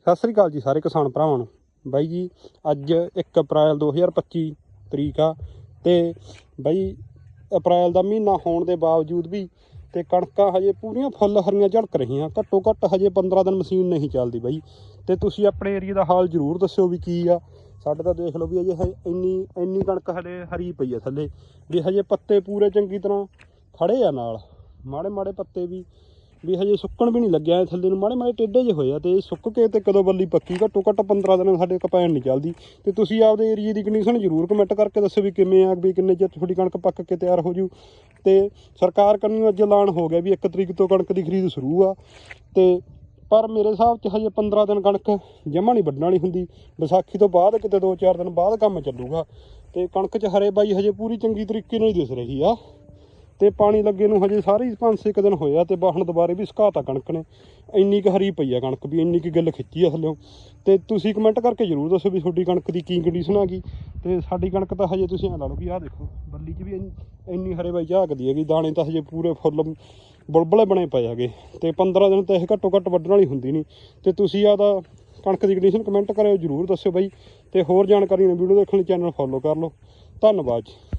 ਸਤਿ ਸ੍ਰੀ ਅਕਾਲ ਜੀ ਸਾਰੇ ਕਿਸਾਨ ਭਰਾਵਾਂ ਨੂੰ। ਬਾਈ ਜੀ, ਅੱਜ 1 ਅਪ੍ਰੈਲ 2025 ਤਰੀਕ ਆ ਤੇ ਬਾਈ ਅਪ੍ਰੈਲ ਦਾ ਮਹੀਨਾ ਹੋਣ ਦੇ ਬਾਵਜੂਦ ਵੀ ਤੇ ਕਣਕਾਂ ਹਜੇ ਪੂਰੀਆਂ ਫੁੱਲ ਹਰੀਆਂ ਝੜਕ ਰਹੀਆਂ, ਘੱਟੋ ਘੱਟ ਹਜੇ 15 ਦਿਨ ਮਸ਼ੀਨ ਨਹੀਂ ਚੱਲਦੀ ਬਾਈ। ਤੇ ਤੁਸੀਂ ਆਪਣੇ ਏਰੀਆ ਦਾ ਹਾਲ ਜ਼ਰੂਰ ਦੱਸਿਓ ਵੀ ਕੀ ਆ। ਸਾਡੇ ਤਾਂ ਦੇਖ ਲਓ ਵੀ ਅਜੇ ਹ- ਇੰਨੀ ਇੰਨੀ ਕਣਕ ਹਲੇ ਹਰੀ ਪਈ ਆ ਥੱਲੇ ਵੀ ਹਜੇ ਪੱਤੇ ਪੂਰੇ ਚੰਗੀ ਤਰ੍ਹਾਂ ਖੜੇ ਆ ਨਾਲ। ਮਾੜੇ ਮਾੜੇ ਪੱਤੇ ਵੀ ਵੀ ਹਜੇ ਸੁੱਕਣ ਵੀ ਨਹੀਂ ਲੱਗਿਆ ਇਹ ਥੱਲੇ ਨੂੰ ਮਾੜੇ ਮਾੜੇ ਟੇਢੇ ਜਿਹੇ ਹੋਏ ਆ ਤੇ ਸੁੱਕ ਕੇ ਤੇ ਕਦੋਂ ਬੱਲੀ ਪੱਕੀ? ਘੱਟੋ ਘੱਟ 15 ਦਿਨ ਸਾਡੇ ਕਪੈਨ ਨਹੀਂ ਚੱਲਦੀ। ਤੇ ਤੁਸੀਂ ਆਪਦੇ ਏਰੀਏ ਦੀ ਕੰਡੀਸ਼ਨ ਜ਼ਰੂਰ ਕਮੈਂਟ ਕਰਕੇ ਦੱਸੋ ਵੀ ਕਿਵੇਂ ਆ, ਵੀ ਕਿੰਨੇ ਚਿਰ ਤੁਹਾਡੀ ਕਣਕ ਪੱਕ ਕੇ ਤਿਆਰ ਹੋ ਜੂ। ਤੇ ਸਰਕਾਰ ਕੰਨੀ ਅੱਜ ਐਲਾਨ ਹੋ ਗਿਆ ਵੀ 1 ਤਰੀਕ ਤੋਂ ਕਣਕ ਦੀ ਖਰੀਦ ਸ਼ੁਰੂ ਆ। ਤੇ ਪਰ ਮੇਰੇ ਹਿਸਾਬ 'ਚ ਹਜੇ 15 ਦਿਨ ਕਣਕ ਜਮਾ ਨਹੀਂ ਵੱਢਣ ਵਾਲੀ ਹੁੰਦੀ। ਵਿਸਾਖੀ ਤੋਂ ਬਾਅਦ ਕਿਤੇ 2-4 ਦਿਨ ਬਾਅਦ ਕੰਮ ਚੱਲੂਗਾ। ਤੇ ਕਣਕ 'ਚ ਹਰੇ ਬਾਈ ਹਜੇ ਪੂਰੀ ਚੰਗੀ ਤਰੀਕੇ ਨਾਲ ਹੀ ਦਿਸ ਰਹੀ ਆ। ਤੇ ਪਾਣੀ ਲੱਗੇ ਨੂੰ ਹਜੇ ਸਾਰੇ ਹੀ ਪੰਜ ਛੇ ਕੁ ਦਿਨ ਹੋਇਆ ਆ ਤੇ ਬਾਹਣ ਦੁਬਾਰੇ ਵੀ ਸੁਕਾਤਾ ਕਣਕ ਨੇ। ਇੰਨੀ ਕੁ ਹਰੀ ਪਈ ਆ ਕਣਕ ਵੀ, ਇੰਨੀ ਕੁ ਗਿੱਲ ਖਿੱਚੀ ਆ ਥੱਲਿਓ। ਤੇ ਤੁਸੀਂ ਕਮੈਂਟ ਕਰਕੇ ਜ਼ਰੂਰ ਦੱਸੋ ਵੀ ਤੁਹਾਡੀ ਕਣਕ ਦੀ ਕੀ ਕੰਡੀਸ਼ਨ ਆ ਗਈ। ਤੇ ਸਾਡੀ ਕਣਕ ਤਾਂ ਹਜੇ ਤੁਸੀਂ ਐ ਲਾ ਲਓ ਵੀ ਆਹ ਦੇਖੋ, ਬੱਲੀ 'ਚ ਵੀ ਇੰਨੀ ਇੰਨੀ ਹਰੇ ਬਾਈ ਝਾਕਦੀ ਹੈਗੀ ਦਾਣੇ ਤਾਂ ਹਜੇ ਪੂਰੇ ਫੁੱਲ ਬੁਲਬੁਲੇ ਬਣੇ ਪਏ ਹੈਗੇ। ਤੇ 15 ਦਿਨ ਤਾਂ ਇਹ ਘੱਟੋ ਘੱਟ ਵੱਢਣ ਵਾਲੀ ਹੁੰਦੀ ਨਹੀਂ ਤੇ ਤੁਸੀਂ ਆਦਾ ਕਣਕ ਦੀ ਕੰਡੀਸ਼ਨ ਕਮੈਂਟ ਕਰਿਓ, ਜ਼ਰੂਰ ਦੱਸਿਓ ਬਾਈ। ਤੇ ਹੋਰ ਜਾਣਕਾਰੀ ਨੂੰ ਵੀਡੀਓ ਦੇਖਣ ਲਈ ਚੈਨਲ ਫੋਲੋ ਕਰ ਲਓ। ਧੰਨਵਾਦ ਜੀ।